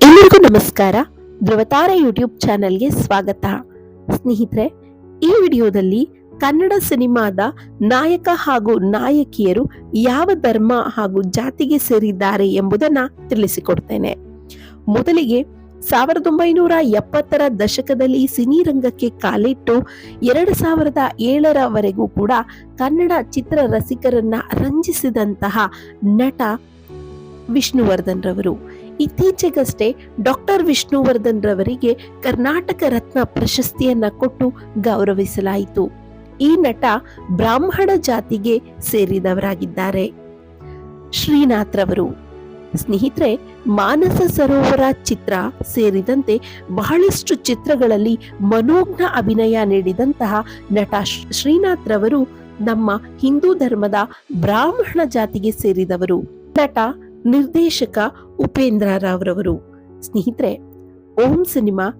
ಎಲ್ಲರಿಗೂ ನಮಸ್ಕಾರ. ಧ್ರುವತಾರ ಯೂಟ್ಯೂಬ್ ಚಾನೆಲ್ಗೆ ಸ್ವಾಗತ. ಸ್ನೇಹಿತರೆ, ಈ ವಿಡಿಯೋದಲ್ಲಿ ಕನ್ನಡ ಸಿನಿಮಾದ ನಾಯಕ ಹಾಗೂ ನಾಯಕಿಯರು ಯಾವ ಧರ್ಮ ಹಾಗೂ ಜಾತಿಗೆ ಸೇರಿದ್ದಾರೆ ಎಂಬುದನ್ನ ತಿಳಿಸಿಕೊಡ್ತೇನೆ. ಮೊದಲಿಗೆ ಸಾವಿರದ ಒಂಬೈನೂರ ಎಪ್ಪತ್ತರ ದಶಕದಲ್ಲಿ ಸಿನಿರಂಗಕ್ಕೆ ಕಾಲಿಟ್ಟು ಎರಡು ಸಾವಿರದ ಏಳರವರೆಗೂ ಕೂಡ ಕನ್ನಡ ಚಿತ್ರ ರಸಿಕರನ್ನ ರಂಜಿಸಿದಂತಹ ನಟ ವಿಷ್ಣುವರ್ಧನ್ ರವರು ಇತ್ತೀಚೆಗಷ್ಟೇ ಡಾಕ್ಟರ್ ವಿಷ್ಣುವರ್ಧನ್ ರವರಿಗೆ ಕರ್ನಾಟಕ ರತ್ನ ಪ್ರಶಸ್ತಿಯನ್ನ ಕೊಟ್ಟು ಗೌರವಿಸಲಾಯಿತು. ಈ ನಟ ಬ್ರಾಹ್ಮಣ ಜಾತಿಗೆ ಸೇರಿದವರಾಗಿದ್ದಾರೆ. ಶ್ರೀನಾಥ್ ರವರು. ಸ್ನೇಹಿತರೆ, ಮಾನಸ ಸರೋವರ ಚಿತ್ರ ಸೇರಿದಂತೆ ಬಹಳಷ್ಟು ಚಿತ್ರಗಳಲ್ಲಿ ಮನೋಜ್ಞ ಅಭಿನಯ ನೀಡಿದಂತಹ ನಟ ಶ್ರೀನಾಥ್ರವರು ಶ್ರೀನಾಥ್ ರವರು ನಮ್ಮ ಹಿಂದೂ ಧರ್ಮದ ಬ್ರಾಹ್ಮಣ ಜಾತಿಗೆ ಸೇರಿದವರು. ನಟ, ನಿರ್ದೇಶಕ ಉಪೇಂದ್ರ ರಾವ್ ರವರು ಸ್ನೇಹಿತರೆ, ಓಂ ಸಿನಿಮಾ,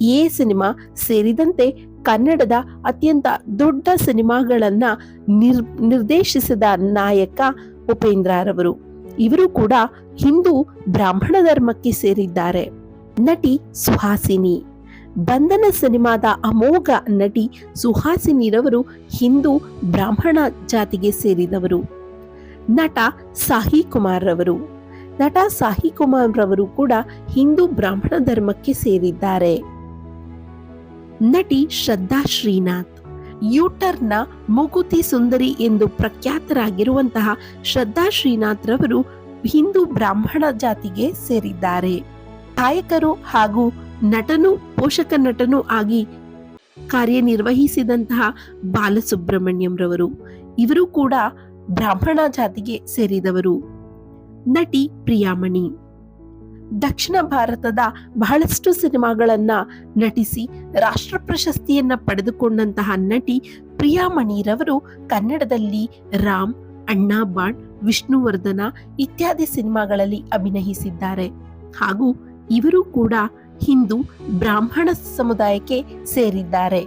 ಎ ಸಿನಿಮಾ ಸೇರಿದಂತೆ ಕನ್ನಡದ ಅತ್ಯಂತ ದೊಡ್ಡ ಸಿನಿಮಾಗಳನ್ನ ನಿರ್ ನಿರ್ದೇಶಿಸಿದ ನಾಯಕ ಉಪೇಂದ್ರ ರವರು. ಇವರು ಕೂಡ ಹಿಂದೂ ಬ್ರಾಹ್ಮಣ ಧರ್ಮಕ್ಕೆ ಸೇರಿದ್ದಾರೆ. ನಟಿ ಸುಹಾಸಿನಿ. ಬಂಧನ ಸಿನಿಮಾದ ಅಮೋಘ ನಟಿ ಸುಹಾಸಿನಿರವರು ಹಿಂದೂ ಬ್ರಾಹ್ಮಣ ಜಾತಿಗೆ ಸೇರಿದವರು. ನಟ ಸಾಹಿ ಕುಮಾರ್ ರವರು. ನಟ ಸಾಹಿ ಕುಮಾರ್ ರವರು ಕೂಡ ಹಿಂದೂ ಬ್ರಾಹ್ಮಣ ಧರ್ಮಕ್ಕೆ ಸೇರಿದ್ದಾರೆ. ನಟಿ ಶ್ರದ್ಧಾ ಶ್ರೀನಾಥ್ ಯೂಟರ್ನ ಮೂಗುತಿ ಸುಂದರಿ ಎಂದು ಪ್ರಖ್ಯಾತರಾಗಿರುವಂತಹ ಶ್ರದ್ಧಾ ಶ್ರೀನಾಥ್ ರವರು ಹಿಂದೂ ಬ್ರಾಹ್ಮಣ ಜಾತಿಗೆ ಸೇರಿದ್ದಾರೆ. ಗಾಯಕರು ಹಾಗೂ ನಟನು ಪೋಷಕ ನಟನು ಆಗಿ ಕಾರ್ಯನಿರ್ವಹಿಸಿದಂತಹ ಬಾಲಸುಬ್ರಹ್ಮಣ್ಯಂ ರವರು ಇವರು ಕೂಡ ಬ್ರಾಹ್ಮಣ ಜಾತಿಗೆ ಸೇರಿದವರು. ನಟಿ ಪ್ರಿಯಾಮಣಿ. ದಕ್ಷಿಣ ಭಾರತದ ಬಹಳಷ್ಟು ಸಿನಿಮಾಗಳನ್ನ ನಟಿಸಿ ರಾಷ್ಟ್ರ ಪ್ರಶಸ್ತಿಯನ್ನ ಪಡೆದುಕೊಂಡಂತಹ ನಟಿ ಪ್ರಿಯಾಮಣಿರವರು ಕನ್ನಡದಲ್ಲಿ ರಾಮ್, ಅಣ್ಣಾ ಬಾಣ್, ವಿಷ್ಣುವರ್ಧನ ಇತ್ಯಾದಿ ಸಿನಿಮಾಗಳಲ್ಲಿ ಅಭಿನಯಿಸಿದ್ದಾರೆ. ಹಾಗೂ ಇವರು ಕೂಡ ಹಿಂದೂ ಬ್ರಾಹ್ಮಣ ಸಮುದಾಯಕ್ಕೆ ಸೇರಿದ್ದಾರೆ.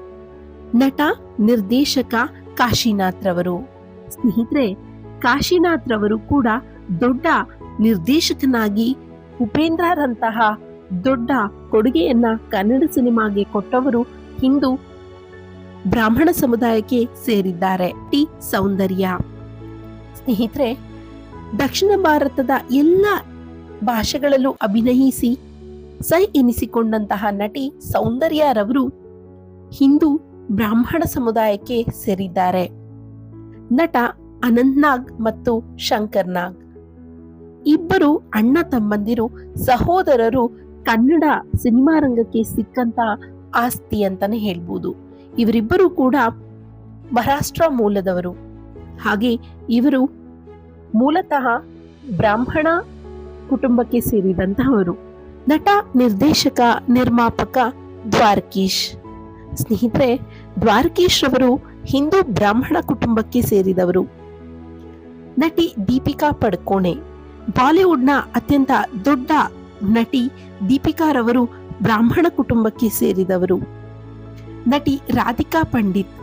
ನಟ, ನಿರ್ದೇಶಕ ಕಾಶಿನಾಥ್ ರವರು. ಸ್ನೇಹಿತರೆ, ಕಾಶಿನಾಥ್ ರವರು ಕೂಡ ದೊಡ್ಡ ನಿರ್ದೇಶಕನಾಗಿ ಉಪೇಂದ್ರರಂತಹ ದೊಡ್ಡ ಕೊಡುಗೆಯನ್ನ ಕನ್ನಡ ಸಿನಿಮಾಗೆ ಕೊಟ್ಟವರು ಹಿಂದೂ ಬ್ರಾಹ್ಮಣ ಸಮುದಾಯಕ್ಕೆ ಸೇರಿದ್ದಾರೆ. ಟಿ. ಸೌಂದರ್ಯ. ಸ್ನೇಹಿತರೆ, ದಕ್ಷಿಣ ಭಾರತದ ಎಲ್ಲ ಭಾಷೆಗಳಲ್ಲೂ ಅಭಿನಯಿಸಿ ಸೈ ಎನಿಸಿಕೊಂಡಂತಹ ನಟಿ ಸೌಂದರ್ಯರವರು ಹಿಂದೂ ಬ್ರಾಹ್ಮಣ ಸಮುದಾಯಕ್ಕೆ ಸೇರಿದ್ದಾರೆ. ನಟ ಅನಂತ್ನಾಗ್ ಮತ್ತು ಶಂಕರ್ ನಾಗ್. ಇಬ್ಬರು ಅಣ್ಣ ತಮ್ಮಂದಿರು ಸಹೋದರರು ಕನ್ನಡ ಸಿನಿಮಾ ರಂಗಕ್ಕೆ ಸಿಕ್ಕಂತ ಆಸ್ತಿ ಅಂತಾನೆ ಹೇಳ್ಬೋದು. ಇವರಿಬ್ಬರು ಕೂಡ ಮಹಾರಾಷ್ಟ್ರ ಮೂಲದವರು. ಹಾಗೆ ಇವರು ಮೂಲತಃ ಬ್ರಾಹ್ಮಣ ಕುಟುಂಬಕ್ಕೆ ಸೇರಿದಂತಹವರು. ನಟ, ನಿರ್ದೇಶಕ, ನಿರ್ಮಾಪಕ ದ್ವಾರಕೀಶ್. ಸ್ನೇಹಿತರೆ, ದ್ವಾರಕೀಶ್ ರವರು ಹಿಂದೂ ಬ್ರಾಹ್ಮಣ ಕುಟುಂಬಕ್ಕೆ ಸೇರಿದವರು. ನಟಿ ದೀಪಿಕಾ ಪಡ್ಕೋಣೆ. ಬಾಲಿವುಡ್ನ ಅತ್ಯಂತ ದೊಡ್ಡ ನಟಿ ದೀಪಿಕಾ ರವರು ಬ್ರಾಹ್ಮಣ ಕುಟುಂಬಕ್ಕೆ ಸೇರಿದವರು. ನಟಿ ರಾಧಿಕಾ ಪಂಡಿತ್.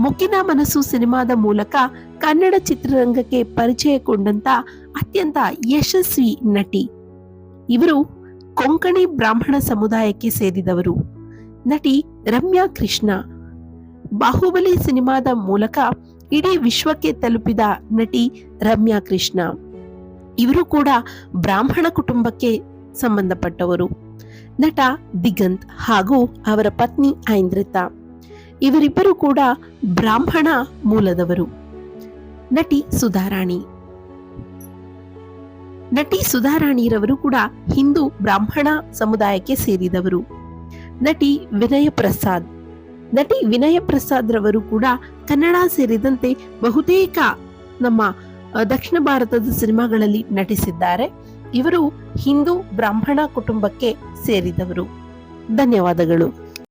ಮುಕ್ಕಿನ ಮನಸ್ಸು ಸಿನಿಮಾದ ಮೂಲಕ ಕನ್ನಡ ಚಿತ್ರರಂಗಕ್ಕೆ ಪರಿಚಯಗೊಂಡಂತ ಅತ್ಯಂತ ಯಶಸ್ವಿ ನಟಿ. ಇವರು ಕೊಂಕಣಿ ಬ್ರಾಹ್ಮಣ ಸಮುದಾಯಕ್ಕೆ ಸೇರಿದವರು. ನಟಿ ರಮ್ಯಾ ಕೃಷ್ಣ. ಬಾಹುಬಲಿ ಸಿನಿಮಾದ ಮೂಲಕ ಇಡೀ ವಿಶ್ವಕ್ಕೆ ತಲುಪಿದ ನಟಿ ರಮ್ಯಾ ಕೃಷ್ಣ. ಇವರು ಕೂಡ ಬ್ರಾಹ್ಮಣ ಕುಟುಂಬಕ್ಕೆ ಸಂಬಂಧಪಟ್ಟವರು. ನಟ ದಿಗಂತ್ ಹಾಗೂ ಅವರ ಪತ್ನಿ ಐಂದ್ರಿತಾ. ಇವರಿಬ್ಬರು ಕೂಡ ಬ್ರಾಹ್ಮಣ ಮೂಲದವರು. ನಟಿ ಸುಧಾರಾಣಿ. ನಟಿ ಸುಧಾರಾಣಿರವರು ಕೂಡ ಹಿಂದೂ ಬ್ರಾಹ್ಮಣ ಸಮುದಾಯಕ್ಕೆ ಸೇರಿದವರು. ನಟಿ ವಿನಯ ಪ್ರಸಾದ್. ನಟಿ ವಿನಯ ಪ್ರಸಾದ್ ರವರು ಕೂಡ ಕನ್ನಡ ಸೇರಿದಂತೆ ಬಹುತೇಕ ನಮ್ಮ ದಕ್ಷಿಣ ಭಾರತದ ಸಿನಿಮಾಗಳಲ್ಲಿ ನಟಿಸಿದ್ದಾರೆ. ಇವರು ಹಿಂದೂ ಬ್ರಾಹ್ಮಣ ಕುಟುಂಬಕ್ಕೆ ಸೇರಿದವರು. ಧನ್ಯವಾದಗಳು.